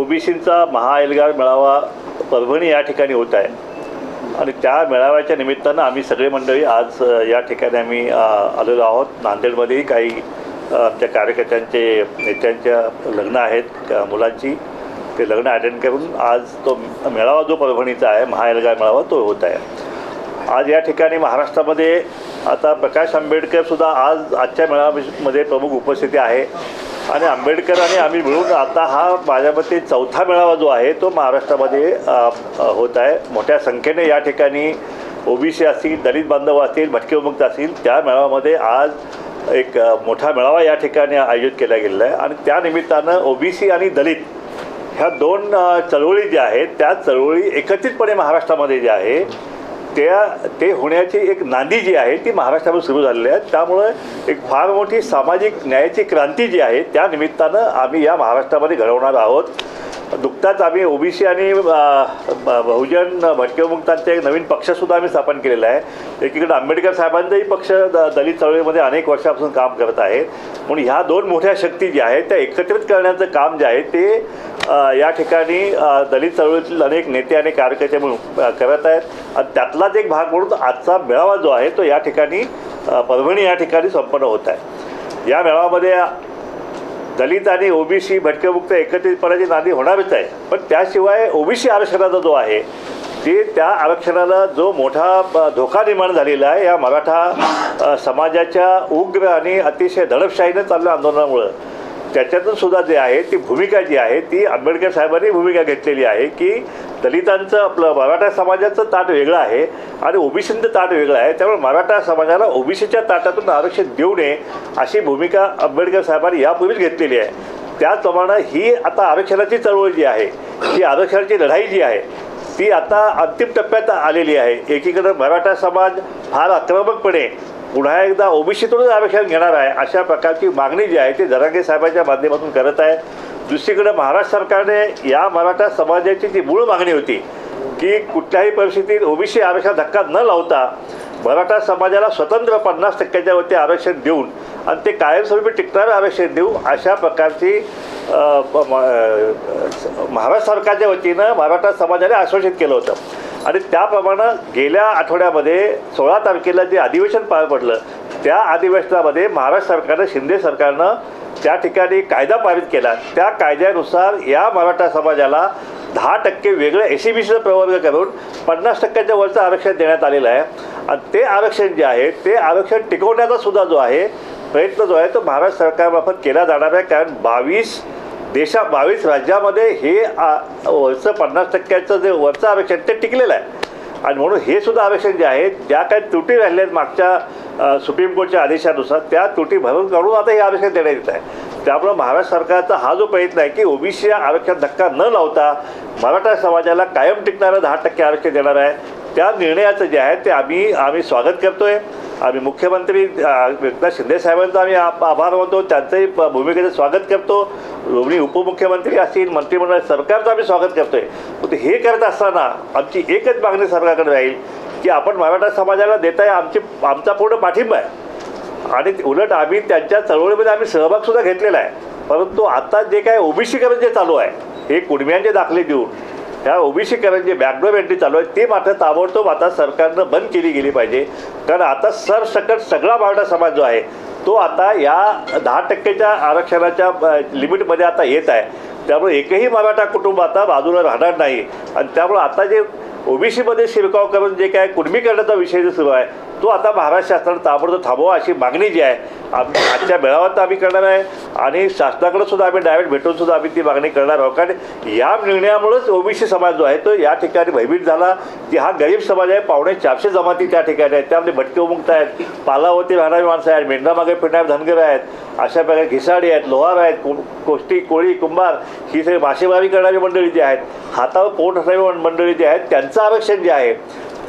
ओबीसींचा महाएल्गार मेळावा परभणी या ठिकाणी होत आहे. आणि त्या मेळाव्याच्या निमित्तानं आम्ही सगळे मंडळी आज या ठिकाणी आम्ही आलेलो आहोत. नांदेडमध्येही काही आमच्या कार्यकर्त्यांचे नेत्यांच्या लग्न आहेत क- मुलांची. ते लग्न अटेंड करून आज तो मेळावा जो परभणीचा आहे महाएल्गार मेळावा तो होत आहे. आज या ठिकाणी महाराष्ट्रामध्ये आता प्रकाश आंबेडकर सुद्धा आज आजच्या मेळाव्यामध्ये प्रमुख उपस्थिती आहे. आणि आंबेडकर आणि आम्ही मिळून आता हा माझ्या मते चौथा मेळावा जो आहे तो महाराष्ट्रामध्ये होत आहे. मोठ्या संख्येने या ठिकाणी ओबीसी असतील दलित बांधव असतील भटके उमुक्त असतील त्या मेळाव्यामध्ये आज एक मोठा मेळावा या ठिकाणी आयोजित केला गेलेला आहे. आणि त्या निमित्तानं ओबीसी आणि दलित ह्या दोन चळवळी ज्या आहेत त्या चळवळी एकत्रितपणे महाराष्ट्रामध्ये ज्या आहे त्या ते होण्याची एक नांदी जी आहे ती महाराष्ट्रामध्ये सुरू झालेली आहे. त्यामुळे एक फार मोठी सामाजिक न्यायाची क्रांती जी आहे त्या निमित्तानं आम्ही या महाराष्ट्रामध्ये घडवणार आहोत. नुकताच आम्ही ओबीसी आणि बहुजन भटकेमुक्तांचा एक नवीन पक्षसुद्धा आम्ही स्थापन केलेला आहे. एकीकडे आंबेडकर साहेबांचाही पक्ष द- दलित चळवळीमध्ये अनेक वर्षापासून काम करत आहेत. म्हणून ह्या दोन मोठ्या शक्ती ज्या आहेत त्या एकत्रित करण्याचं काम जे आहे ते या ठिकाणी दलित चळवळीतील अनेक नेते आणि कार्यकर्ते म्हणून करत आहेत. आणि त्यातलाच एक भाग म्हणून आजचा मेळावा जो आहे तो या ठिकाणी परभणी या ठिकाणी संपन्न होत आहे. या मेळाव्यामध्ये दलित आणि ओबीसी भटकेमुक्त एकत्रितपणाची नांदी होणारच आहे. पण त्याशिवाय ओबीसी आरक्षणाचा जो आहे ते त्या आरक्षणाला जो मोठा धोका निर्माण झालेला आहे या मराठा समाजाच्या उग्र आणि अतिशय दडपशाहीनं चालल्या आंदोलनामुळं त्याच्यातून सुद्धा जे आहे ती भूमिका जी आहे ती आंबेडकर साहेबांनी भूमिका घेतलेली आहे की दलितांचं आपलं मराठा समाजाचं ताट वेगळं आहे आणि ओबीसींचं ताट वेगळं आहे. त्यामुळे मराठा समाजाला ओबीसीच्या ताटातून आरक्षण देऊ नये अशी भूमिका आंबेडकर साहेबांनी यापूर्वीच घेतलेली आहे. त्याचप्रमाणे ही आता आरक्षणाची चळवळ जी आहे ही आरक्षणाची लढाई जी आहे ती आता अंतिम टप्प्यात आलेली आहे. एकीकडे मराठा समाज फार आक्रमकपणे पुन्हा एकदा ओबीसीतूनच आरक्षण घेणार आहे अशा प्रकारची मागणी जी आहे ती जरांगे साहेबांच्या माध्यमातून करत आहे. दुसरीकडे महाराष्ट्र सरकारने या मराठा समाजाची जी मूळ मागणी होती की कुठल्याही परिस्थितीत ओबीसी आरक्षण धक्का न लावता मराठा समाजाला स्वतंत्र पन्नास टक्क्याच्या वरती आरक्षण देऊन आणि ते कायमस्वरूपी टिकणारं आरक्षण देऊ अशा प्रकारची महाराष्ट्र सरकारच्या वतीनं मराठा समाजाने आश्वासित केलं होतं. आणि त्याप्रमाणे गेल्या आठवड्यामध्ये सोळा तारखेला जे अधिवेशन पार पडलं त्या अधिवेशनामध्ये महाराष्ट्र सरकारनं शिंदे सरकारनं त्या ठिकाणी कायदा पारित केला. त्या कायद्यानुसार या मराठा समाजाला दहा टक्के वेगळं एस सी बी प्रवर्ग करून पन्नास टक्क्याच्या वरचं आरक्षण देण्यात आलेलं आहे. आणि ते आरक्षण जे आहे ते आरक्षण टिकवण्याचा सुद्धा जो आहे प्रयत्न जो आहे तो महाराष्ट्र सरकारमार्फत केला जाणार आहे. कारण बावीस देशा बावीस राज्यामध्ये हे वरचं पन्नास टक्क्याचं जे वरचं आरक्षण ते टिकलेलं आहे. आणि म्हणून हे सुद्धा आरक्षण जे आहे ज्या काही त्रुटी राहिल्या आहेत मागच्या सुप्रीम कोर्टच्या आदेशानुसार त्या त्रुटी भरून काढून आता हे आरक्षण देण्यात येत आहे. त्यामुळं महाराष्ट्र सरकारचा हा जो प्रयत्न आहे की ओबीसी आरक्षण धक्का न लावता मराठा समाजाला कायम टिकणारं दहा टक्के आरक्षण देणार आहे. त्या निर्णयाचं जे आहे ते आम्ही आम्ही स्वागत करतोय. आम्ही मुख्यमंत्री एकनाथ शिंदे साहेबांचा आम्ही आभार मानतो. त्यांचंही भूमिकेचं स्वागत करतो. दोन्ही उपमुख्यमंत्री असतील मंत्रिमंडळ सरकारचं आम्ही स्वागत करतोय. पण हे करत असताना आमची एकच मागणी सरकारकडे राहील की आपण मराठा समाजाला देताय आमची आमचा पूर्ण पाठिंबा आहे. आणि उलट आम्ही त्यांच्या चळवळीमध्ये आम्ही सहभागसुद्धा घेतलेला आहे. परंतु आता जे काय ओबीसीकरण जे चालू आहे हे कुणब्यांचे दाखले देऊन ह्या ओबीसीकरण जे बॅकडोर एंट्री चालू आहे ते मात्र ताबडतोब आता सरकारनं बंद केली गेली पाहिजे. कारण आता सरसकट सगळा मराठा समाज जो आहे तो आता या दहा टक्केच्या आरक्षणाच्या लिमिटमध्ये आता येत आहे. त्यामुळे एकही मराठा कुटुंब आता बाजूला राहणार नाही. आणि त्यामुळे आता जे ओबीसीमध्ये शिरकाव करून जे काय कुणबीकरणाचा विषय जो सुरू आहे तो आता महाराष्ट्र शासनानं ताबडतोब थांबवा अशी मागणी जी आहे आम्ही आजच्या मेळाव्यात आम्ही करणार आहे. आणि शासनाकडे सुद्धा आम्ही डायरेक्ट भेटून सुद्धा आम्ही ती मागणी करणार आहोत. कारण या निर्णयामुळेच ओबीसी समाज जो आहे तो या ठिकाणी भयभीत झाला. की हा गरीब समाज आहे पावणे चारशे जमाती त्या ठिकाणी आहेत. त्यामध्ये भटके उमुक्त आहेत. पालावरती राहणारी माणसं आहेत. मेंढामागे फिरणारे धनगर आहेत. अशा प्रकारे घिसाडी आहेत लोहार आहेत को कोष्टी कोळी कुंभार ही सगळी मासेमारी करणारी मंडळी जी आहेत हातावर पोट असणारी मंडळी जी आहेत त्यांचं आरक्षण जे आहे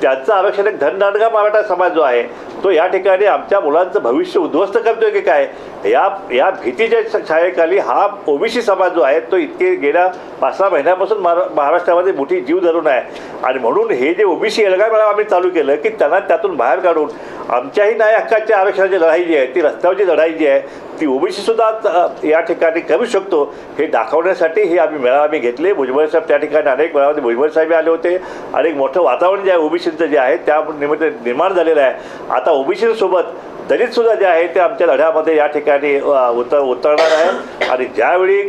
त्यांचं आरक्षण एक धनदांडगा मराठा समाज जो आहे तो या ठिकाणी आमच्या मुलांचं भविष्य उद्ध्वस्त करतोय की काय? या या भीतीच्या छायेखाली हा ओबीसी समाज जो आहे तो इतके गेल्या पाच सहा महिन्यापासून महाराष्ट्रामध्ये मोठी जीव धरून आहे. आणि म्हणून हे जे ओबीसी एल्गार मेळावा आम्ही चालू केलं की त्यांना त्यातून बाहेर काढून आमच्याही न्याय हक्काच्या आरक्षणाची लढाई जी आहे ती रस्त्यावरची लढाई जी आहे ती ओबीसी सुद्धा या ठिकाणी करू शकतो हे दाखवण्यासाठी हे आम्ही मेळावा आम्ही घेतले. भुजबळ साहेब त्या ठिकाणी अनेक मेळाव्यामध्ये भुजबळ साहेब आले होते. आणि एक मोठं वातावरण जे आहे ओबीसीचं जे आहे त्या निमित्त निर्माण झालेलं आहे. आता ओबीसीसोबत दलित सुद्धा जे आहे ते आमच्या लढ्यामध्ये या ठिकाणी उतर उतरणार आहे आणि ज्यावेळी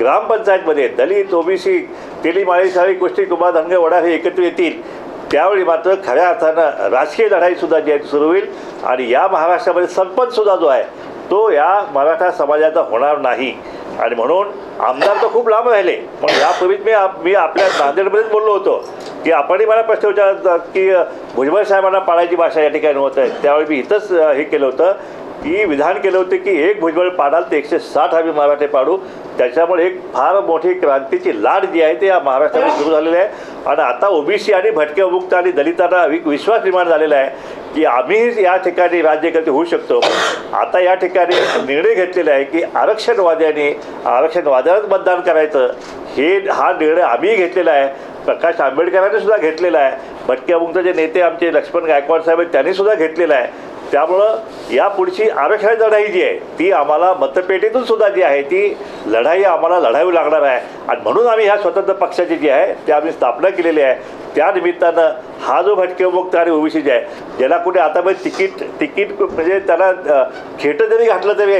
ग्रामपंचायतमध्ये दलित ओबीसी तेली माळी साळी गोष्टी कुमार धनगर वडा हे एकत्र येतील त्यावेळी मात्र खऱ्या अर्थानं राजकीय लढाईसुद्धा जी आहे ती सुरू होईल. आणि या महाराष्ट्रामध्ये सरपंचसुद्धा जो आहे तो या मराठा समाजाचा होणार नाही. आणि म्हणून आमदार तर खूप लांब राहिले. पण यापूर्वीच मी आप- मी आपल्या नांदेडमध्येच बोललो होतो. की आपणही मला प्रश्न विचारला की भुजबळ साहेबांना पाळायची भाषा या ठिकाणी होत आहे. त्यावेळी मी इथंच हे केलं होतं. की विधान केलं होते की एक भुजबळ पाडाल ते एकशे साठ आम्ही मराठे पाडू. त्याच्यामुळे एक फार मोठी क्रांतीची लाट जी आहे ती या महाराष्ट्रामध्ये सुरू झालेली आहे. आणि आता ओबीसी आणि भटके मुक्त आणि दलितांना विश्वास निर्माण झालेला आहे की आम्ही या ठिकाणी राज्यकर्ते होऊ शकतो. आता या ठिकाणी निर्णय घेतलेला आहे की आरक्षणवाद्यांनी आरक्षणवाद्यालाच मतदान करायचं. हे हा निर्णय आम्ही घेतलेला आहे. प्रकाश आंबेडकरांनी सुद्धा घेतलेला आहे. भटक्या मुक्तचे नेते आमचे लक्ष्मण गायकवाड साहेब आहेत त्यांनी सुद्धा घेतलेला आहे. त्यामुळं या पुढची आरक्षणाची लढाई जी आहे ती आम्हाला मतपेटीतून सुद्धा जी आहे ती लढाई आम्हाला लढावी लागणार आहे. आणि म्हणून आम्ही ह्या स्वतंत्र पक्षाची जी आहे ते आम्ही स्थापना केलेली आहे. त्या निमित्तानं हा जो भटके मुक्त आणि ओबीसी जे आहे ज्याला कुठे आता म्हणजे तिकीट तिकीट म्हणजे त्याला खेटं जरी घातलं तरी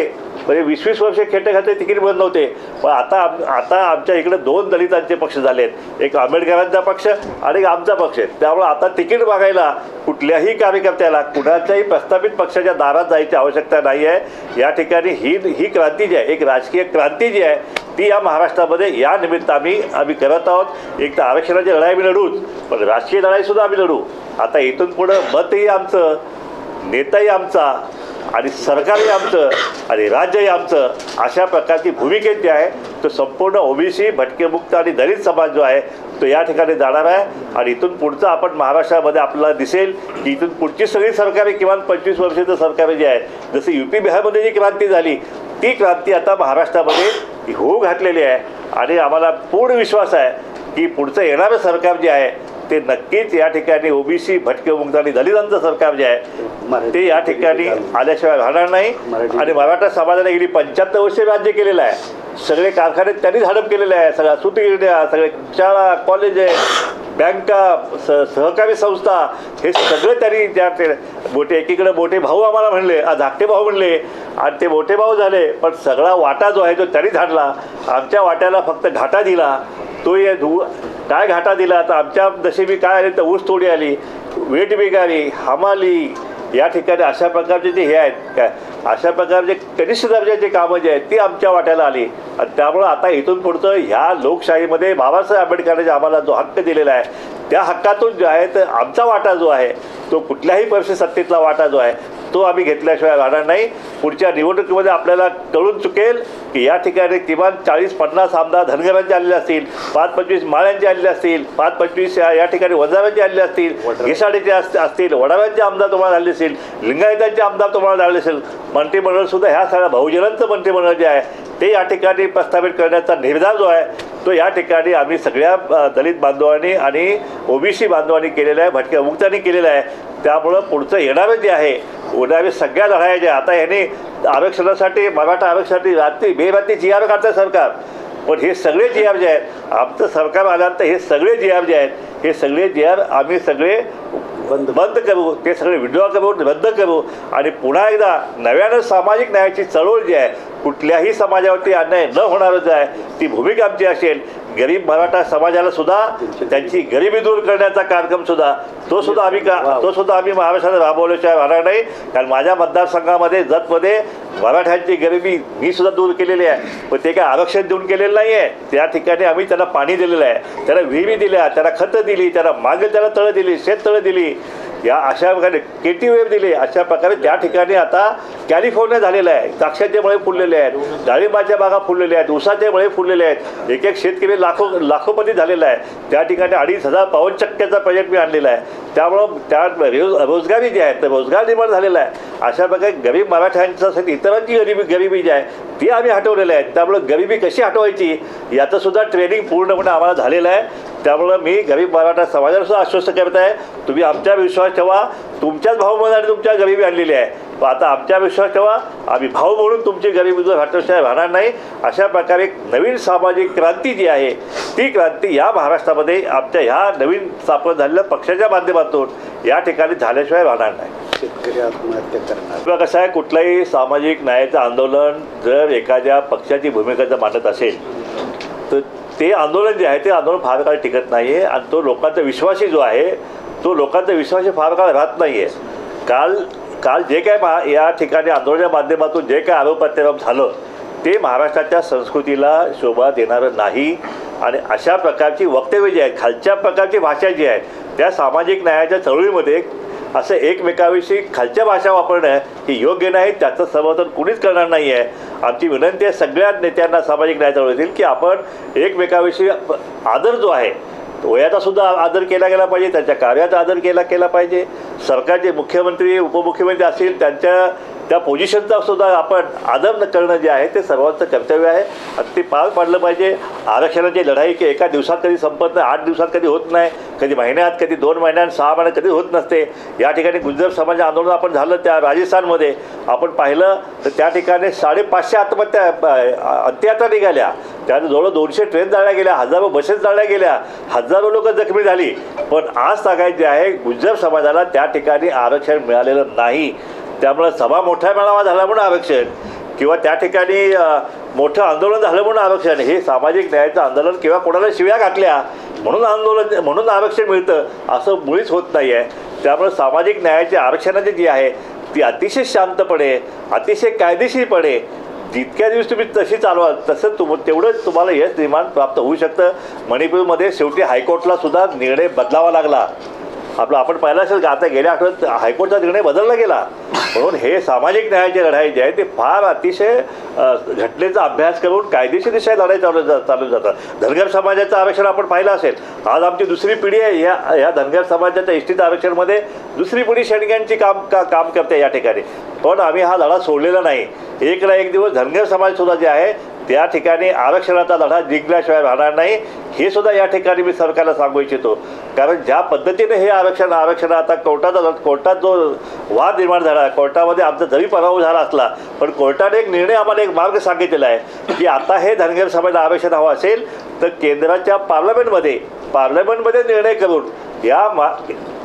म्हणजे वीस वीस वर्ष खेटे खाते तिकीट बंद नव्हते. पण आता आम- आता आमच्या इकडे दोन दलितांचे पक्ष झालेत. एक आंबेडकरांचा पक्ष आणि एक आमचा पक्ष आहे. त्यामुळे आता तिकीट मागायला कुठल्याही कार्यकर्त्याला कुणाच्याही प्रस्थापित पक्षाच्या दारात जायची आवश्यकता नाही आहे. या ठिकाणी ही ही क्रांती जी आहे एक राजकीय क्रांती जी आहे ती या महाराष्ट्रामध्ये या निमित्त आम्ही आम्ही करत आहोत. एक तर आरक्षणाची लढाई आम्ही लढूच पण राजकीय लढाईसुद्धा आम्ही लढू. आता इथून पुढं मतही आमचं नेताही आमचा आणि सरकारही आमचं आणि राज्यही आमचं अशा प्रकारची भूमिकेत जी आहे तो संपूर्ण ओबीसी भटकेमुक्त आणि दलित समाज जो आहे तो या ठिकाणी जाणार आहे. आणि इथून पुढचं आपण महाराष्ट्रामध्ये आपल्याला दिसेल की इथून पुढची सगळी सरकारे किमान पंचवीस वर्षाचं सरकार जे आहे जसं यू पी बिहारमध्ये जी क्रांती झाली ती क्रांती आता महाराष्ट्रामध्ये होऊ घातलेली आहे. आणि आम्हाला पूर्ण विश्वास आहे की पुढचं येणारं सरकार जे आहे ते नक्कीच या ठिकाणी ओबीसी भटकेमुक्त आणि दलितांचं सरकार जे आहे ते या ठिकाणी आल्याशिवाय राहणार नाही. आणि मराठा समाजाने गेली पंच्याहत्तर वर्षे राज्य केलेलं आहे. सगळे कारखाने त्यांनीच हडप केलेले आहे. सगळ्या सुतगिरण्या सगळे शाळा कॉलेज बँका स सहकारी संस्था हे सगळं त्यांनी त्या मोठे एकीकडे मोठे भाऊ आम्हाला म्हणले आ, धाकटे भाऊ म्हणले आणि ते मोठे भाऊ झाले पण सगळा वाटा जो आहे तो त्यांनी झाडला आमच्या वाट्याला फक्त घाटा दिला. तो ये धु काय घाटा दिला? आता आमच्या नशिबी काय आली तर ऊस तोडी आली वेट बिगारी हमाली या ठिकाणी अशा प्रकारचे जे हे आहेत काय अशा प्रकारचे कनिष्ठ दर्जाचे कामं जे आहेत ती आमच्या वाट्याला आली. आणि त्यामुळं आता इथून पुढचं ह्या लोकशाहीमध्ये बाबासाहेब आंबेडकरांनी आम्हाला जो हक्क दिलेला आहे त्या हक्कातून जो आहे तर आमचा वाटा जो आहे तो कुठल्याही परिस्थिती सत्तेतला वाटा जो आहे तो आम्ही घेतल्याशिवाय राहणार नाही. पुढच्या निवडणुकीमध्ये आपल्याला कळून चुकेल की या ठिकाणी किमान चाळीस पन्नास आमदार धनगरांचे आलेले असतील पाच पंचवीस माळ्यांचे आलेले असतील पाच पंचवीस या या ठिकाणी वजारांचे आलेले असतील घिसाडीचे अस- असतील वडाव्यांचे आमदार तुम्हाला झाले असतील लिंगायतांचे आमदार तुम्हाला झाले असेल मंत्रिमंडळ सुद्धा ह्या सगळ्या बहुजनांचं मंत्रिमंडळ जे आहे ते या ठिकाणी प्रस्थापित करण्याचा निर्धार जो आहे तो या ठिकाणी आम्ही सगळ्या दलित बांधवांनी आणि ओबीसी बांधवांनी केलेला आहे भटक्या मुक्तांनी केलेलं आहे. त्यामुळं पुढचं येणारं जे आहे उन्हावे सगळ्या लढाया ज्या आता ह्यांनी आरक्षणासाठी मराठा आरक्षणासाठी रात्री बेरात्री जी आर काढतं सरकार. पण हे सगळे जी आर जे आहेत आमचं सरकार आल्यानंतर हे सगळे जी आर जे आहेत हे सगळे जी आर आम्ही सगळे बंद बंद करू. ते सगळे विड्रॉ करू बंद करू. आणि पुन्हा एकदा नव्यानं सामाजिक न्यायाची चळवळ जी आहे कुठल्याही समाजावरती अन्याय न होणारच आहे ती भूमिका आमची असेल. गरीब मराठा समाजाला सुद्धा त्यांची गरिबी दूर करण्याचा कार्यक्रम सुद्धा तो सुद्धा आम्ही का तो सुद्धा आम्ही महाराष्ट्रात राबवल्याशिवाय राहणार नाही. कारण माझ्या मतदारसंघामध्ये जतमध्ये मराठ्यांची गरिबी मी सुद्धा दूर केलेली आहे. पण ते काय आरक्षण देऊन केलेलं नाही आहे त्या ठिकाणी आम्ही त्यांना पाणी दिलेलं आहे. त्याला विहिरी दिल्या त्याला खतं दिली त्याला मागे त्याला तळं दिली शेत तळं दिली. या अशा प्रकारे के टी वेब दिले. अशा प्रकारे त्या ठिकाणी आता कॅलिफोर्निया झालेलं आहे. द्राक्षाचे मळे फुललेले आहेत. डाळिंबाच्या बागा फुललेल्या आहेत. ऊसाचे मळे फुललेले आहेत. एक एक शेतकरी लाखो लाखोपती झालेला आहे. त्या ठिकाणी अडीच हजार पवनचक्क्याचा प्रोजेक्ट मी आणलेला आहे. त्यामुळं त्या रोज- रोजगारी जी आहे तर रोजगार निर्माण झालेला आहे. अशा प्रकारे गरीब मराठ्यांच्यासाठी इतरांची गरिबी गरिबी जी आहे ती आम्ही हटवलेली आहे. त्यामुळं गरिबी कशी हटवायची? याचं सुद्धा ट्रेनिंग पूर्णपणे आम्हाला झालेलं आहे. त्यामुळं मी गरीब मराठा समाजाला सुद्धा आश्वस्त करत आहे. तुम्ही आमच्यावर विश्वास ठेवा. तुमच्याच भाऊबंधाने तुमच्या गरिबी आणलेली आहे. पण आता आमच्या विश्वास ठेवा. आम्ही भाऊ म्हणून तुमची गरिबी जो हटवशाही राहणार नाही. अशा प्रकारे एक नवीन सामाजिक क्रांती जी आहे ती क्रांती या महाराष्ट्रामध्ये आमच्या ह्या नवीन स्थापन झालेल्या पक्षाच्या माध्यमातून या ठिकाणी झाल्याशिवाय राहणार नाही. शेतकरी आत्महत्या करणार. किंवा कसं आहे कुठलंही सामाजिक न्यायाचं आंदोलन जर एखाद्या पक्षाची भूमिका जर मांडत असेल तर ते आंदोलन जे आहे ते आंदोलन फार काळ टिकत नाही आहे आणि तो लोकांचा विश्वासही जो आहे तो लोकांचा विश्वासही फार काळ राहत नाही आहे काल काल जे काय महा या ठिकाणी आंदोलनाच्या माध्यमातून जे काय आरोप प्रत्यारोप झालं ते महाराष्ट्राच्या संस्कृतीला शोभा देणारं नाही. आणि अशा प्रकारची वक्तव्य जी आहेत खालच्या प्रकारची भाषा जी आहे त्या सामाजिक न्यायाच्या चळवळीमध्ये असं एकमेकाविषयी खालच्या भाषा वापरणं हे योग्य नाही त्याचं समर्थन कुणीच करणार नाही आहे आमची विनंती आहे सगळ्या नेत्यांना सामाजिक न्याय चळवळीतील की आपण एकमेकाविषयी आदर जो आहे वयाचा सुद्धा आदर केला गेला पाहिजे त्यांच्या कार्याचा आदर केला केला पाहिजे. सरकारचे मुख्यमंत्री उपमुख्यमंत्री असतील त्यांच्या त्या पोझिशनचा सुद्धा आपण आदर न करणं जे आहे ते सर्वांचं कर्तव्य आहे. आणि ते पार पाडलं पाहिजे. आरक्षणाची लढाई की एका दिवसात कधी संपत नाही आठ दिवसात कधी होत नाही कधी महिन्यात कधी दोन महिन्यात सहा महिन्यात कधी होत नसते. या ठिकाणी गुजर समाज आंदोलन आपण झालं त्या राजस्थानमध्ये. आपण पाहिलं तर त्या ठिकाणी साडेपाचशे आत्महत्या अत्याचार निघाल्या. त्यात जवळ दोनशे ट्रेन जाळल्या गेल्या हजारो बसेस जाळल्या गेल्या हजारो लोक जखमी झाली. पण आज सांगायचे जे आहे गुजर समाजाला त्या ठिकाणी आरक्षण मिळालेलं नाही. त्यामुळं सभा मोठा मेळावा झाला म्हणून आरक्षण किंवा त्या ठिकाणी मोठं आंदोलन झालं म्हणून आरक्षण हे सामाजिक न्यायाचं आंदोलन किंवा कोणाला शिव्या घातल्या म्हणून आंदोलन म्हणून आरक्षण मिळतं असं मुळीच होत नाही आहे त्यामुळे सामाजिक न्यायाची आरक्षणाची जी आहे ती अतिशय शांतपणे अतिशय कायदेशीरपणे जितक्या दिवस तुम्ही तशी चालवाल तसं तुम तेवढंच तुम्हाला यश निर्माण प्राप्त होऊ शकतं. मणिपूरमध्ये शेवटी हायकोर्टला सुद्धा निर्णय बदलावा लागला. आपलं आपण पाहिलं असेल का आता गेल्या आठवड्यात हायकोर्टचा निर्णय बदलला गेला. म्हणून हे सामाजिक न्यायाची लढाई जी आहे ते फार अतिशय घटनेचा अभ्यास करून कायदेशीर दिशा लढाई चालू चालू जातात धनगर समाजाचं आरक्षण आपण पाहिलं असेल. आज आमची दुसरी पिढी आहे या या धनगर समाजाच्या इष्टीत आरक्षणमध्ये दुसरी पिढी शेणग्यांची काम का काम करते या ठिकाणी. पण आम्ही हा लढा सोडलेला नाही. एक ना एक दिवस धनगर समाजसुद्धा जे आहे त्या ठिकाणी आरक्षणाचा लढा जिंकल्याशिवाय राहणार नाही. हे सुद्धा या ठिकाणी मी सरकारला सांगू इच्छितो. कारण ज्या पद्धतीने हे आरक्षण आरक्षण आता कोर्टाचा कोर्टात जो वाद निर्माण झाला कोर्टामध्ये आमचा जरी पराभव झाला असला पण कोर्टाने एक निर्णय आम्हाला एक मार्ग सांगितलेला आहे की आता हे धनगर समाजाला आरक्षण हवं असेल तर केंद्राच्या पार्लमेंटमध्ये पार्लमेंटमध्ये निर्णय करून या मा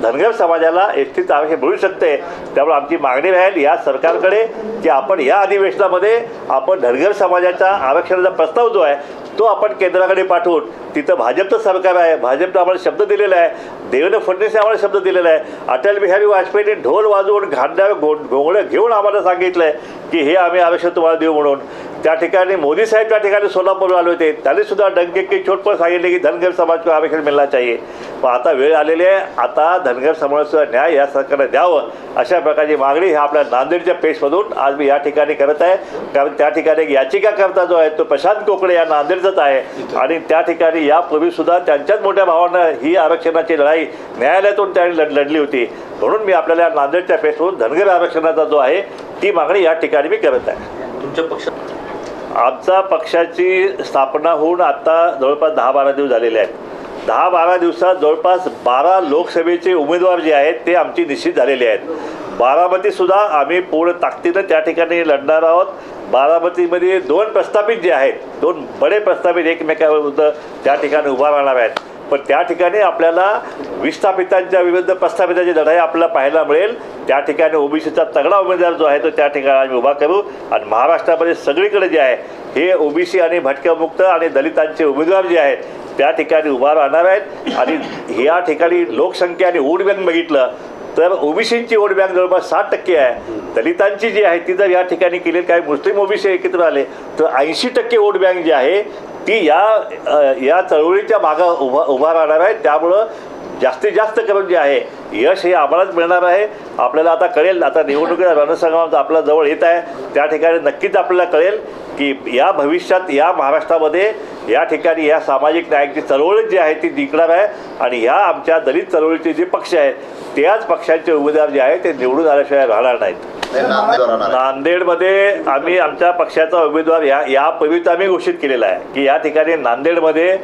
धनगर समाजाला एसटीत आरक्षण मिळू शकते. त्यामुळे आमची मागणी राहील या सरकारकडे की आपण या अधिवेशनामध्ये आपण धनगर समाजाचा आरक्षणाचा प्रस्ताव जो आहे तो आपण केंद्राकडे पाठवून तिथं भाजपचं सरकार आहे भाजपनं आम्हाला शब्द दिलेला आहे देवेंद्र फडणवीस आम्हाला शब्द दिलेला आहे. अटल बिहारी वाजपेयीने ढोल वाजवून घांड्या गो घोंगडं घेऊन आम्हाला सांगितलं आहे की हे आम्ही आरक्षण तुम्हाला देऊ म्हणून. त्या ठिकाणी मोदी साहेब त्या ठिकाणी सोलापूर आले होते. त्यांनी सुद्धा डंके की चोट पण सांगितले की धनगर समाज को आरक्षण मिळणार चाहिए. पण आता वेळ आलेली आहे. आता धनगर समाजाचा न्याय या सरकारने द्यावं अशा प्रकारची मागणी ह्या आपल्या नांदेडच्या पेशमधून आज मी या ठिकाणी करत आहे. कारण त्या ठिकाणी एक याचिकाकर्ता जो आहे तो प्रशांत कोकडे या नांदेडचाच आहे. आणि त्या ठिकाणी यापूर्वी सुद्धा त्यांच्याच मोठ्या भावानं ही आरक्षणाची लढाई न्यायालयातून त्यांनी लढ लढली होती. म्हणून मी आपल्याला नांदेडच्या पेशमधून धनगर आरक्षणाचा जो आहे ती मागणी या ठिकाणी मी करत आहे. तुमच्या पक्षात आमचा पक्षाची स्थापना होऊन आता जवळपास दहा बारा दिवस झालेले आहेत. दहा बारा दिवसात जवळपास बारा लोकसभेचे उमेदवार जे आहेत ते आमची निश्चित झालेले आहेत. बारामतीसुद्धा आम्ही पूर्ण ताकदीनं त्या ठिकाणी लढणार आहोत. बारामतीमध्ये दोन प्रस्थापित जे आहेत दोन बडे प्रस्थापित एकमेकावर त्या ठिकाणी उभा राहणार आहेत. पण त्या ठिकाणी आपल्याला विस्थापितांच्या विरुद्ध प्रस्थापितांची लढाई आपल्याला पाहायला मिळेल. त्या ठिकाणी ओबीसीचा तगडा उमेदवार जो आहे तो त्या ठिकाणी आम्ही उभा करू. आणि महाराष्ट्रामध्ये सगळीकडे जे आहे हे ओबीसी आणि भटक्यामुक्त आणि दलितांचे उमेदवार जे आहेत त्या ठिकाणी उभा राहणार आहेत. आणि या ठिकाणी लोकसंख्या आणि वोट बँक बघितलं तर ओबीसींची वोट बँक जवळपास साठ टक्के आहे. दलितांची जी आहे ती जर या ठिकाणी केली काही मुस्लिम ओबीसी एकत्र आले तर ऐंशी टक्के वोट बँक जी आहे ती या या चळवळीच्या मागं उभा उभा राहणार आहे त्यामुळं जास्तीत जास्त करून जे आहे यश हे आम्हालाच मिळणार आहे. आपल्याला आता कळेल आता निवडणुकीचा रणसंग्राम आपल्या जवळ येत आहे. त्या ठिकाणी नक्कीच आपल्याला कळेल की या भविष्यात या महाराष्ट्रामध्ये या ठिकाणी या सामाजिक न्यायाची चळवळ जी आहे ती जिंकणार आहे. आणि ह्या आमच्या दलित चळवळीचे जे पक्ष आहेत त्याच पक्षांचे उमेदवार जे आहेत ते निवडून आल्याशिवाय राहणार नाहीत. नांदेडमध्ये आम्ही आमच्या पक्षाचा उमेदवार या यापूर्वीच आम्ही घोषित केलेला आहे की या ठिकाणी नांदेडमध्ये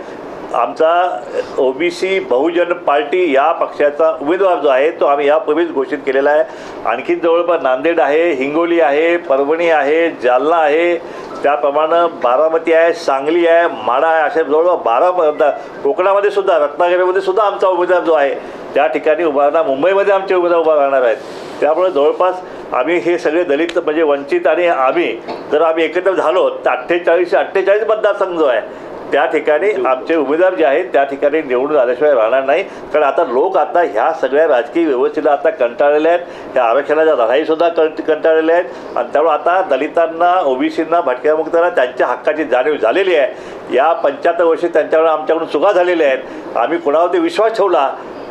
आमचा ओबीसी बहुजन पार्टी या पक्षाचा उमेदवार जो आहे तो आम्ही यापूर्वीच घोषित केलेला आहे. आणखीन जवळपास नांदेड आहे हिंगोली आहे परभणी आहे जालना आहे. त्याप्रमाणे बारामती आहे सांगली आहे माडा आहे अशा जवळपास बारा कोकणामध्ये सुद्धा रत्नागिरीमध्ये सुद्धा आमचा उमेदवार जो आहे त्या ठिकाणी उभा राहणार. मुंबईमध्ये आमचे उमेदवार उभा राहणार आहेत. त्यामुळे जवळपास आम्ही हे सगळे दलित म्हणजे वंचित आणि आम्ही जर आम्ही एकत्र झालो तर अठ्ठेचाळीसशे अठ्ठेचाळीस मतदारसंघ जो आहे त्या ठिकाणी आमचे उमेदवार जे आहेत त्या ठिकाणी निवडून आल्याशिवाय राहणार नाही. कारण आता लोक आता ह्या सगळ्या राजकीय व्यवस्थेला आता कंटाळलेले आहेत. ह्या आरक्षणाच्या लढाईसुद्धा कंट कंटाळलेल्या आहेत. आणि त्यामुळे आता दलितांना ओबीसींना भटक्या मुक्तांना त्यांच्या हक्काची जाणीव झालेली आहे. या पंच्याहत्तर वर्षी त्यांच्याकडून आमच्याकडून चुका झालेल्या आहेत. आम्ही कुणावरती विश्वास ठेवला?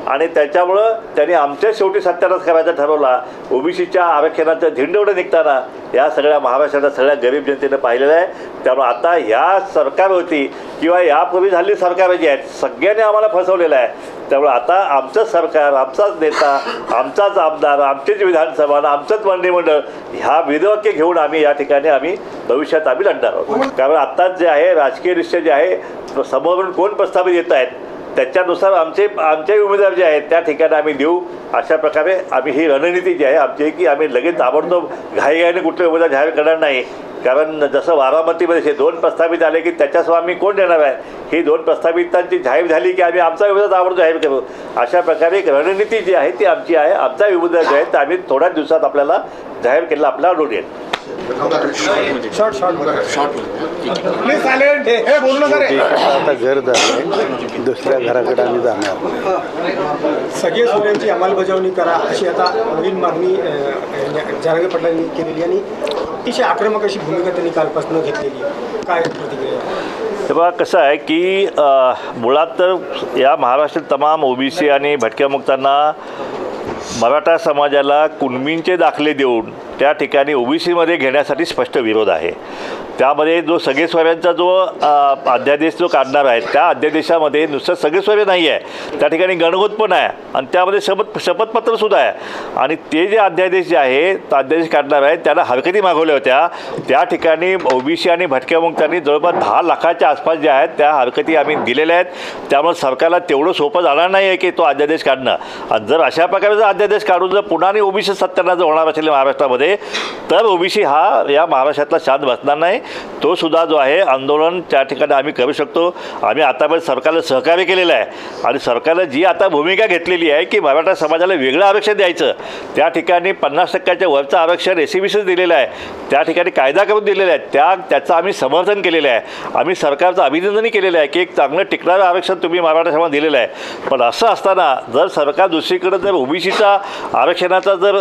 आणि त्याच्यामुळं त्यांनी आमच्या शेवटी सत्यानाश करायचा ठरवला. ओबीसीच्या आरक्षणाचं धिंडवडं निघताना या सगळ्या महाराष्ट्राच्या सगळ्या गरीब जनतेनं पाहिलेलं आहे. त्यामुळे आता ह्या सरकारवरती किंवा यापूर्वी झालेली सरकारं जी आहेत सगळ्यांनी आम्हाला फसवलेलं आहे. त्यामुळे आता आमचं सरकार आमचाच नेता आमचाच आमदार आमचीच विधानसभा आमचंच मंत्रिमंडळ ह्या विधवाक्य घेऊन आम्ही या ठिकाणी आम्ही भविष्यात आम्ही लढणार आहोत. कारण आत्ताच जे आहे राजकीय दृष्ट्या जे आहे समोरून कोण प्रस्तावित येत आहेत त्याच्यानुसार आमचे आमचे उमेदवार जे आहेत त्या ठिकाणी आम्ही देऊ. अशा प्रकारे आम्ही ही रणनीती जी आहे आमची की आम्ही लगेच ताबडतोब घाईघाईने कुठले उमेदवार जाहीर करणार नाही. कारण जसं बारामतीमध्ये हे दोन प्रस्तावित आले की त्याच्यासह आम्ही कोण देणार आहे? ही दोन प्रस्तावितांची जाहीर झाली की आम्ही आमचा उमेदवार ताबडतोब जाहीर करू. अशा प्रकारे एक रणनीती जी आहे ती आमची आहे. आमचा उमेदवार जे आहे तर आम्ही थोड्याच दिवसात आपल्याला जाहीर केलेला आपल्याला आढळून येईल. शॉर्ट शॉर्ट प्लीज सायलेंट हे बोलू नका रे आता घर झालं दुसऱ्या घराकडे आम्ही जाणार. सगळे सोयऱ्यांची अंमलबजावणी करा अशी आता नवीन मागणी जरांगे पाटलांनी केलेली आणि अतिशय आक्रमक अशी भूमिका त्यांनी कालपासून घेतलेली. काय प्रतिक्रिया? हे बघा कसं आहे की मुळात तर या महाराष्ट्रात तमाम ओबीसी आणि भटक्यामुक्तांना मराठा समाजाला कुणबींचे दाखले देऊन त्या ठिकाणी ओबीसीमध्ये घेण्यासाठी स्पष्ट विरोध आहे. त्यामध्ये जो सगळे सगळेस्वाऱ्यांचा जो अध्यादेश जो काढणार आहे त्या अध्यादेशामध्ये नुसतं सगळेस्वारे नाही आहे त्या ठिकाणी गणगोत पण आहे आणि त्यामध्ये शपथ शपथपत्रसुद्धा आहे. आणि ते जे अध्यादेश जे आहे तो अध्यादेश काढणार आहे त्याला हरकती मागवल्या होत्या. त्या ठिकाणी ओबीसी आणि भटक्या भटक्यामुक्तांनी जवळपास दहा लाखाच्या आसपास ज्या आहेत त्या हरकती आम्ही दिलेल्या आहेत. त्यामुळे सरकारला तेवढं सोपं जाणार नाही आहे की तो अध्यादेश काढणं. आणि जर अशा प्रकारे जर अध्यादेश काढून जर पुन्हा आणि ओबीसी सत्यानाश जर होणार असेल महाराष्ट्रामध्ये तर ओबीसी हा या महाराष्ट्रातला शांत बसणार नाही. तो सुद्धा जो आहे आंदोलन त्या ठिकाणी आम्ही करू शकतो. आम्ही आतापर्यंत सरकारला सहकार्य केलेलं आहे. आणि सरकारनं जी आता भूमिका घेतलेली आहे की मराठा समाजाला वेगळं आरक्षण द्यायचं त्या ठिकाणी पन्नास टक्क्याच्या वरचं आरक्षण एस सी बी सीच दिलेलं आहे. त्या ठिकाणी कायदा करून दिलेला आहे. त्या त्याचं आम्ही समर्थन केलेलं आहे. आम्ही सरकारचं अभिनंदनही केलेलं आहे की एक चांगलं टिकणारं आरक्षण तुम्ही मराठा समाज दिलेलं आहे. पण असं असताना जर सरकार दुसरीकडे जर ओबीसीचा आरक्षणाचा जर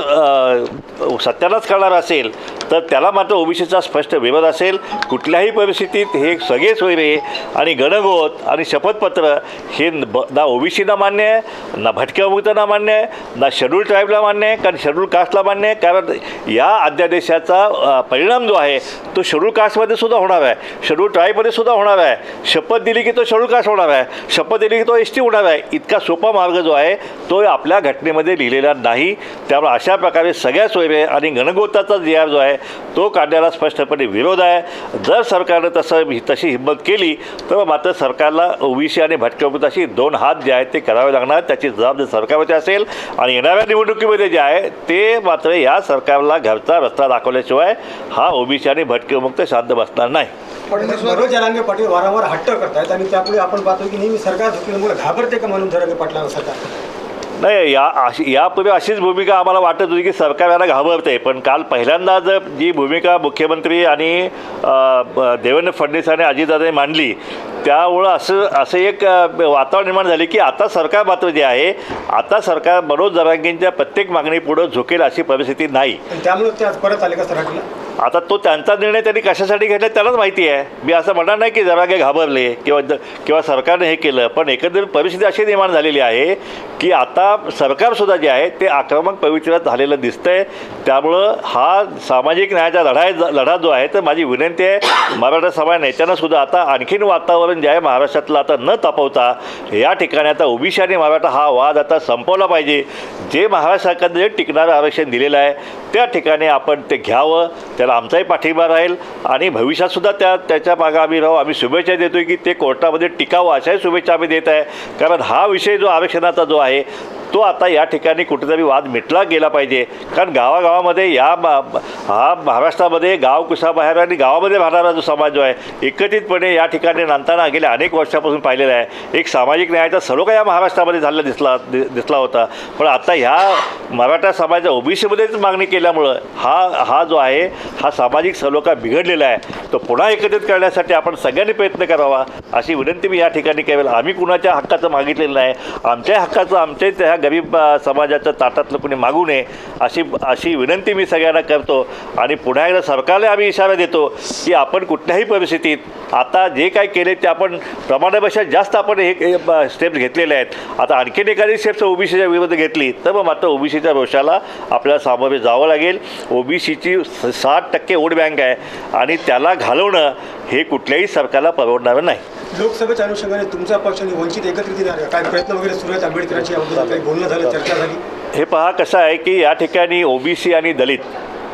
सत्यानाच करणार असेल तर त्याला मात्र ओबीसीचा स्पष्ट विरोध असेल. कुठल्याही परिस्थितीत हे सगळे सोयरे आणि गणगोत आणि शपथपत्र हे ब- ना ओबीसीना मान्य आहे ना भटक्यामुक्तांना मान्य आहे ना शेड्यूल ट्राईबला मान्य आहे कारण शेड्यूल कास्टला मान्य आहे. कारण या अध्यादेशाचा परिणाम जो आहे तो शेड्यूल कास्टमध्ये सुद्धा होणार आहे. शेड्यूल ट्राईबमध्ये सुद्धा होणार आहे. शपथ दिली की तो शेड्यूल कास्ट होणार आहे. शपथ दिली की तो एस टी होणार आहे. इतका सोपा मार्ग जो आहे तो आपल्या घटनेमध्ये लिहिलेला नाही. त्यामुळे अशा प्रकारे सगळ्या सोयरे आणि गणगोताचा जी जो आहे तो काढण्याला स्पष्टपणे विरोध आहे. जर सरकारनं तसं तशी हिंमत केली तर मात्र सरकारला ओबीसी आणि भटक्यामुक्ताशी दोन हात जे आहेत ते करावे लागणार त्याची जबाबदारी सरकारवरती असेल. आणि येणाऱ्या निवडणुकीमध्ये जे आहे ते मात्र या सरकारला घरचा रस्ता दाखवल्याशिवाय हा ओबीसी आणि भटक्यामुक्त शांत बसणार नाही. पण मनोज जरांगे पाटील वारंवार हट्ट करतायत आणि त्यापुढे आपण पाहतो की नेहमी सरकार झुकल्यामुळे घाबरते का म्हणून जरांगे पाटलांना सरकार? नाही या अशी यापूर्वी अशीच भूमिका आम्हाला वाटत होती की सरकार याला घाबरते पण काल पहिल्यांदा जर जी भूमिका मुख्यमंत्री आणि देवेंद्र फडणवीस आणि अजितदादांनी मांडली त्यामुळं असं असं एक वातावरण निर्माण झाले की आता सरकार मात्र जे आहे आता सरकार मनोज जरांगेंच्या प्रत्येक मागणीपुढं झुकेल अशी परिस्थिती नाही. त्यामुळे ते परत आले का सरकारला आता तो त्यांचा निर्णय त्यांनी कशासाठी घेतला त्यालाच माहिती आहे. मी असं म्हणणार नाही की जरा काही घाबरले किंवा द- किंवा सरकारने हे केलं पण एकंदरीत परिस्थिती अशी निर्माण झालेली आहे की आता सरकारसुद्धा जे आहे ते आक्रमक पवित्र्यात झालेलं दिसतंय. त्यामुळं हा सामाजिक न्यायाचा लढा आहे- लढा जो आहे तर माझी विनंती आहे मराठा समाज नेत्यांनासुद्धा आता आणखीन वातावरण जे आहे महाराष्ट्रातलं आता न तापवता या ठिकाणी आता ओबीसी आणि मराठा हा वाद आता संपवला पाहिजे. जे महाराष्ट्र सरकारने जे टिकणारं आरक्षण दिलेलं आहे त्या ठिकाणी आपण ते घ्यावं. त्या त्याला आमचाही पाठिंबा राहील आणि भविष्यातसुद्धा त्या त्याच्या मागं आम्ही राहू. आम्ही शुभेच्छा देतो की ते कोर्टामध्ये टिकावं अशाही शुभेच्छा आम्ही देत आहे. कारण हा विषय जो आरक्षणाचा जो आहे तो आता या ठिकाणी कुठेतरी वाद मिटला गेला पाहिजे. कारण गावागावामध्ये या हा महाराष्ट्रामध्ये गाव कुसाबाहेर आणि गावामध्ये राहणारा जो समाज जो आहे एकत्रितपणे या ठिकाणी नांदताना गेल्या अनेक वर्षापासून पाहिलेला आहे. एक सामाजिक न्यायाचा सलोखा या महाराष्ट्रामध्ये झालेला दिसला दि- दिसला होता. पण आता ह्या मराठा समाजा ओबीसीमध्येच मागणी केल्यामुळं हा हा जो आहे हा सामाजिक सलोखा बिघडलेला आहे. तो पुन्हा एकत्रित करण्यासाठी आपण सगळ्यांनी प्रयत्न करावा अशी विनंती मी या ठिकाणी केली आम्ही कुणाच्या हक्काचं मागितलेलं नाही. आमच्या हक्काचं आमच्या त्या गरीब समाजाचं समाजाच्या ताटातलं कुणी मागू नये अशी अशी विनंती मी सगळ्यांना करतो. आणि पुन्हा एकदा सरकारला आम्ही इशारा देतो की आपण कुठल्याही परिस्थितीत आता जे काय केले ते आपण प्रमाणापेक्षा जास्त आपण हे स्टेप्स घेतलेले आहेत. आता आणखीन एखादी स्टेप्स ओबीसीच्या विरुद्ध घेतली तर मग मात्र ओबीसीच्या रोषाला आपल्याला सामोरे जावं लागेल. ओबीसीची साठ टक्के वोट बँक आहे आणि त्याला घालवणं हे कुठल्याही सरकारला परवडणारं नाही. लोकसभेच्या अनुषंगाने तुमचा पक्ष आणि वंचित एकत्रित येणार काय प्रयत्न वगैरे सुरू आहेत आंबेडकरांची याबद्दल काही बोलणं झालं चर्चा झाली? हे पहा कसं आहे की या ठिकाणी ओबीसी आणि दलित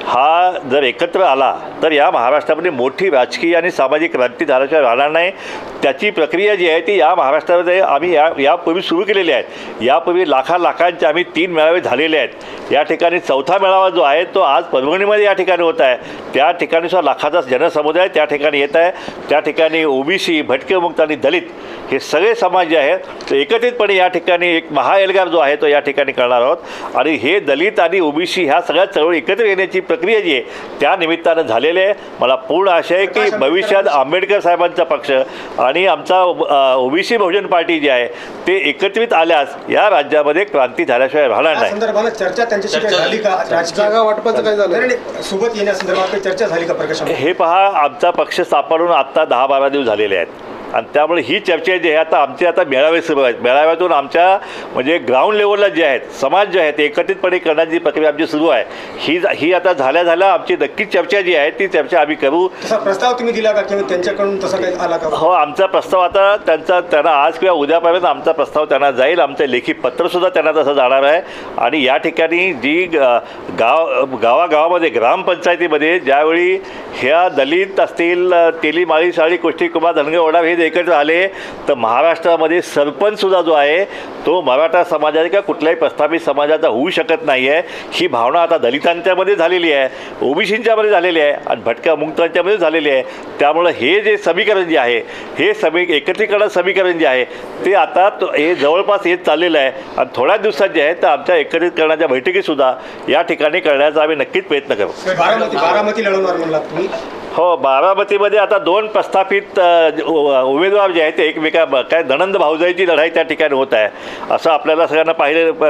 हा जर एकत्र आला तर या महाराष्ट्रामध्ये मोठी राजकीय आणि सामाजिक क्रांती झाल्याशिवाय राहणार नाही. त्याची प्रक्रिया जी आहे ती या महाराष्ट्रामध्ये आम्ही या यापूर्वी सुरू केलेली आहेत. यापूर्वी लाखा लाखांचे आम्ही तीन मेळावे झालेले आहेत. या ठिकाणी चौथा मेळावा जो आहे तो आज परभणीमध्ये या ठिकाणी होत आहे. त्या ठिकाणी सुद्धा लाखाचा जनसमुदाय त्या ठिकाणी येत आहे. त्या ठिकाणी ओबीसी भटके मुक्त आणि दलित हे सगळे समाज जे आहेत ते एकत्रितपणे या ठिकाणी एक महाएल्गार जो आहे तो या ठिकाणी करणार आहोत. आणि हे दलित आणि ओबीसी ह्या सगळ्या चळवळी एकत्र येण्याची प्रक्रिया जी आहे त्या निमित्तानं झालेली आहे. मला पूर्ण आशा आहे की भविष्यात आंबेडकर साहेबांचा पक्ष आणि आमचा ओबीसी बहुजन पार्टी जी आहे ते एकत्रित आल्यास या राज्यामध्ये क्रांती झाल्याशिवाय राहणार नाही चर्चा त्यांच्याशी झाली का राजकीय जागा वाटपाचं काय झालं? नाही, नाही, सोबत येण्यासंदर्भात काही चर्चा झाली का प्रकाश? हे पहा आमचा पक्ष स्थापन आत्ता दहा बारा दिवस झालेले आहेत आणि त्यामुळे ही चर्चा जी आहे आता आमचे आता मेळावे सुरू आहेत. मेळाव्यातून आमच्या म्हणजे ग्राउंड लेवलला जे आहेत समाज जे आहेत ते एकत्रितपणे करण्याची प्रक्रिया आमची सुरू आहे ही ही आता झाल्या झाल्या आमची नक्कीच चर्चा जी आहे ती चर्चा आम्ही करू. प्रस्ताव तुम्ही दिला का? किंवा त्यांच्याकडून तसा काही आला का? हो आमचा प्रस्ताव आता त्यांचा त्यांना आज किंवा उद्यापर्यंत आमचा प्रस्ताव त्यांना जाईल. आमचं लेखी पत्रसुद्धा त्यांना तसं जाणार आहे. आणि या ठिकाणी जी गाव गावागावामध्ये ग्रामपंचायतीमध्ये ज्यावेळी ह्या दलित असतील तेली माळी साळी कुष्टी कुमार धनगर ओढाव हे एकत्र आले तर महाराष्ट्रामध्ये सरपंचसुद्धा जो आहे तो मराठा समाजाचा किंवा कुठल्याही प्रस्थापित समाजाचा होऊ शकत नाही आहे ही भावना आता दलितांच्यामध्ये झालेली आहे ओबीसींच्यामध्ये झालेली आहे आणि भटक्या मुक्तांच्यामध्ये झालेली आहे. त्यामुळं हे जे समीकरण जे आहे हे समी एकत्रीकरण समीकरण जे आहे ते आता हे जवळपास येत चाललेलं आहे. आणि थोड्याच दिवसात जे आहे तर आमच्या एकत्रितकरणाच्या बैठकीसुद्धा या ठिकाणी करण्याचा आम्ही नक्कीच प्रयत्न करू. बारामती बारामती लढवणार म्हणलात तुम्ही? हो बारामतीमध्ये आता दोन प्रस्थापित उमेदवार जे आहेत ते एकमेका काय धनंद भाऊजाईची लढाई त्या ठिकाणी होत आहे. असं आपल्याला सगळ्यांना पाहिले प-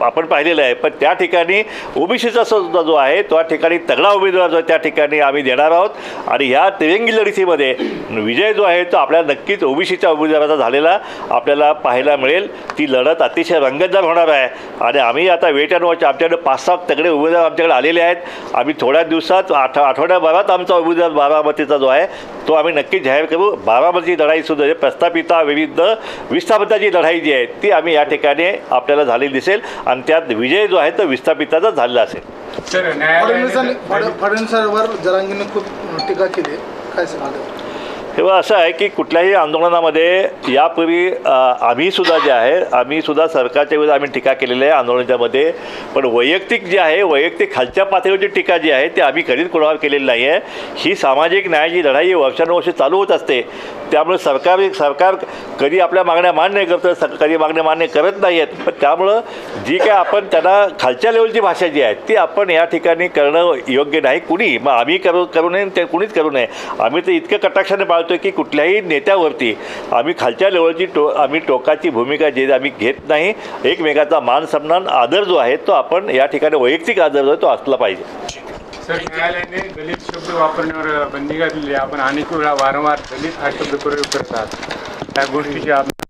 आपण पाहिलेलं आहे. पण त्या ठिकाणी ओबीसीचा सुद्धा जो आहे त्या ठिकाणी तगडा उमेदवार जो त्या ठिकाणी आम्ही देणार आहोत. आणि ह्या तिरंगी लढतीमध्ये विजय जो आहे तो आपल्याला नक्कीच ओबीसीच्या उमेदवाराचा झालेला आपल्याला पाहायला मिळेल. ती लढत अतिशय रंगतदार होणार आहे. आणि आम्ही आता वेट अँड वॉच आमच्याकडे पाच सहा तगडे उमेदवार आमच्याकडे आलेले आहेत. आम्ही थोड्या दिवसात आठ आठवड्याभरात आमचा उमेदवार बारामतीचा जो आहे तो आम्ही नक्की जाहीर करू. बारामती लढाई सुद्धा प्रस्थापिता विरुद्ध विस्थापिताची लढाई जी आहे ती आम्ही या ठिकाणी आपल्याला झालेली दिसेल आणि त्यात विजय जो आहे तो विस्थापिताचा झालेला असेल. फडणवीसांवर जरांगीने खूप टीका केली काय सांगाल? तेव्हा असं आहे की कुठल्याही आंदोलनामध्ये यापूर्वी आम्हीसुद्धा जे आहे आम्हीसुद्धा सरकारच्या विरुद्ध आम्ही टीका केलेली आहे आंदोलनाच्यामध्ये. पण वैयक्तिक जे आहे वैयक्तिक खालच्या पातळीवरची टीका जी आहे ती आम्ही कधीच कोणावर केलेली नाही आहे. ही सामाजिक न्यायाची लढाई वर्षानुवर्षे चालू होत असते. त्यामुळे सरकार सरकार कधी आपल्या मागण्या मान्य करतं स- कधी मागण्या मान्य करत नाही आहेत. पण त्यामुळं जी काय आपण त्यांना खालच्या लेवलची भाषा जी आहे ती आपण या ठिकाणी करणं योग्य नाही. कुणी? मग आम्ही करू करू नये ते कुणीच करू नये. आम्ही तर इतक्या कटाक्षाने पाळतो की कुठल्याही नेत्यावरती आम्ही खालच्या लेवलची टो आम्ही टोकाची भूमिका जे आम्ही घेत नाही एकमेकाचा मान सन्मान आदर जो आहे तो आपण या ठिकाणी वैयक्तिक आदर जो आहे तो असला पाहिजे. सर न्यायालयाने दलित शब्द वापरण्यावर बंदी घातलेली आपण अनेक वेळा वारंवार दलित हा शब्द प्रयोग करतात. त्या गोष्टीची आपण